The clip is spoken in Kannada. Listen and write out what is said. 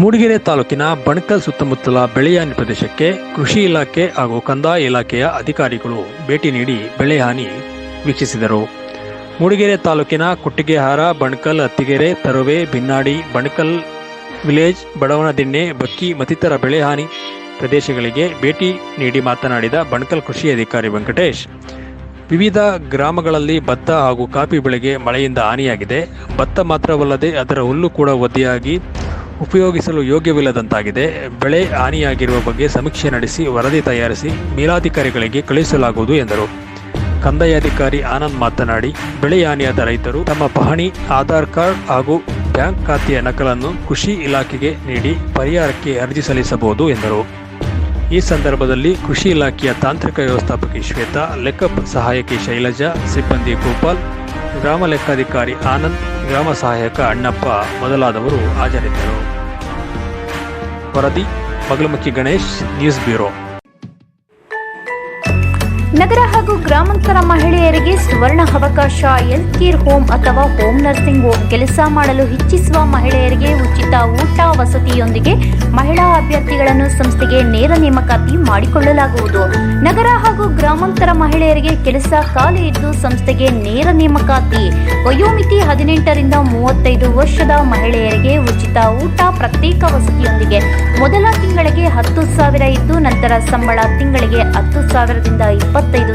ಮೂಡಿಗೆರೆ ತಾಲೂಕಿನ ಬಣಕಲ್ ಸುತ್ತಮುತ್ತಲ ಬೆಳೆಹಾನಿ ಪ್ರದೇಶಕ್ಕೆ ಕೃಷಿ ಇಲಾಖೆ ಹಾಗೂ ಕಂದಾಯ ಇಲಾಖೆಯ ಅಧಿಕಾರಿಗಳು ಭೇಟಿ ನೀಡಿ ಬೆಳೆಹಾನಿ ವೀಕ್ಷಿಸಿದರು. ಮೂಡಿಗೆರೆ ತಾಲೂಕಿನ ಕುಟ್ಟಿಗೆಹಾರ, ಬಣಕಲ್ ಅತ್ತಿಗೆರೆ ತರುವೆ, ಬಿನ್ನಾಡಿ, ಬಣಕಲ್ ವಿಲೇಜ್, ಬಡವನದಿಣ್ಣೆ, ಬಕ್ಕಿ ಮತ್ತಿತರ ಬೆಳೆಹಾನಿ ಪ್ರದೇಶಗಳಿಗೆ ಭೇಟಿ ನೀಡಿ ಮಾತನಾಡಿದ ಬಣಕಲ್ ಕೃಷಿ ಅಧಿಕಾರಿ ವೆಂಕಟೇಶ್, ವಿವಿಧ ಗ್ರಾಮಗಳಲ್ಲಿ ಭತ್ತ ಹಾಗೂ ಕಾಫಿ ಬೆಳೆಗೆ ಮಳೆಯಿಂದ ಹಾನಿಯಾಗಿದೆ. ಭತ್ತ ಮಾತ್ರವಲ್ಲದೆ ಅದರ ಹುಲ್ಲು ಕೂಡ ಒದ್ದೆಯಾಗಿ ಉಪಯೋಗಿಸಲು ಯೋಗ್ಯವಿಲ್ಲದಂತಾಗಿದೆ. ಬೆಳೆ ಹಾನಿಯಾಗಿರುವ ಬಗ್ಗೆ ಸಮೀಕ್ಷೆ ನಡೆಸಿ, ವರದಿ ತಯಾರಿಸಿ, ಮೇಲಾಧಿಕಾರಿಗಳಿಗೆ ಕಳುಹಿಸಲಾಗುವುದು ಎಂದರು. ಕಂದಾಯಾಧಿಕಾರಿ ಆನಂದ್ ಮಾತನಾಡಿ, ಬೆಳೆ ಹಾನಿಯಾದ ರೈತರು ತಮ್ಮ ಪಹಣಿ, ಆಧಾರ್ ಕಾರ್ಡ್ ಹಾಗೂ ಬ್ಯಾಂಕ್ ಖಾತೆಯ ನಕಲನ್ನು ಕೃಷಿ ಇಲಾಖೆಗೆ ನೀಡಿ ಪರಿಹಾರಕ್ಕೆ ಅರ್ಜಿ ಸಲ್ಲಿಸಬಹುದು ಎಂದರು. ಈ ಸಂದರ್ಭದಲ್ಲಿ ಕೃಷಿ ಇಲಾಖೆಯ ತಾಂತ್ರಿಕ ವ್ಯವಸ್ಥಾಪಕಿ ಶ್ವೇತಾ ಲೆಕ್ಕ ಸಹಾಯಕಿ ಶೈಲಜಾ, ಸಿಬ್ಬಂದಿ ಗೋಪಾಲ್, ಗ್ರಾಮ ಲೆಕ್ಕಾಧಿಕಾರಿ ಆನಂದ್ ಗ್ರಾಮ ಸಹಾಯಕ ಅಣ್ಣಪ್ಪ ಮೊದಲಾದವರು ಹಾಜರಿದ್ದರು. ವರದಿ ಬಗಲಮುಖಿ ಗಣೇಶ್, ನ್ಯೂಸ್ ಬ್ಯೂರೋ. ನಗರ ಹಾಗೂ ಗ್ರಾಮಾಂತರ ಮಹಿಳೆಯರಿಗೆ ಸುವರ್ಣ ಅವಕಾಶ ಹೆಲ್ತ್ ಕೇರ್ ಹೋಮ್ ಅಥವಾ ಹೋಮ್ ನರ್ಸಿಂಗ್ ಹೋಮ್ ಕೆಲಸ ಮಾಡಲು ಇಚ್ಛಿಸುವ ಮಹಿಳೆಯರಿಗೆ ಉಚಿತ ಊಟ ವಸತಿಯೊಂದಿಗೆ ಮಹಿಳಾ ಅಭ್ಯರ್ಥಿಗಳನ್ನು ಸಂಸ್ಥೆಗೆ ನೇರ ನೇಮಕಾತಿ ಮಾಡಿಕೊಳ್ಳಲಾಗುವುದು. ನಗರ ಗ್ರಾಮಾಂತರ ಮಹಿಳೆಯರಿಗೆ ಕೆಲಸ ಖಾಲಿ ಇದ್ದು ಸಂಸ್ಥೆಗೆ ನೇರ ನೇಮಕಾತಿ. ವಯೋಮಿತಿ ಹದಿನೆಂಟರಿಂದ ಮೂವತ್ತೈದು ವರ್ಷದ ಮಹಿಳೆಯರಿಗೆ ಉಚಿತ ಊಟ ಪ್ರತ್ಯೇಕ ವಸತಿಯೊಂದಿಗೆ. ಮೊದಲ ತಿಂಗಳಿಗೆ ಹತ್ತು ಸಾವಿರ ಇದ್ದು, ನಂತರ ಸಂಬಳ ತಿಂಗಳಿಗೆ ಹತ್ತು ಸಾವಿರದಿಂದ ಇಪ್ಪತ್ತೈದು